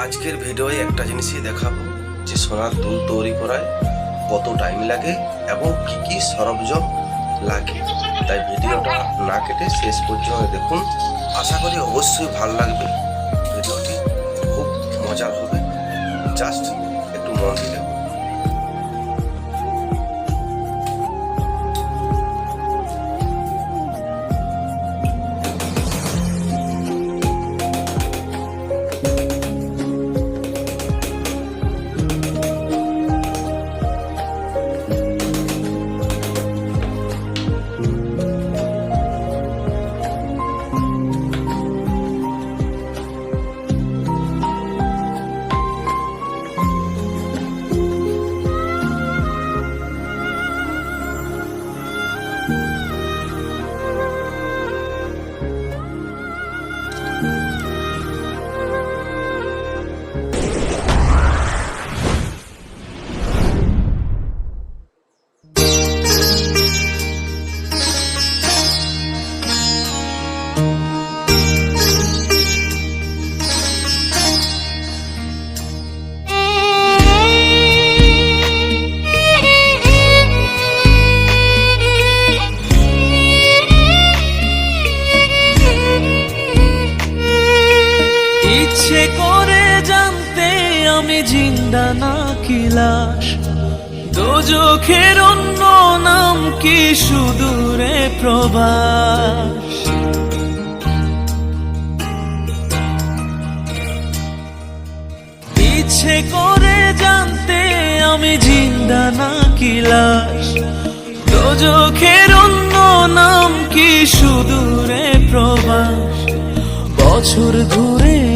আজকের ভিডিওয়ে একটা জিনিসই দেখাবো, যে সোনার দুল তৈরি করায় কত টাইম লাগে এবং কি কি সরঞ্জাম লাগে। তাই ভিডিওটা না কেটে শেষ পর্যন্ত দেখুন। আশা করি অবশ্যই ভালো লাগবে। ভিডিওটি খুব মজার হবে। জাস্ট একটু মন দিয়ে ইচ্ছে করে জানতে আমি জিন্দা না কি লাশ? দোজখের অন্য নাম কি সুদূরে প্রবাস? ইচ্ছে করে জানতে আমি জিন্দা না কি লাশ? দোজখের অন্য নাম কি সুদূরে প্রবাস? বছর ঘুরে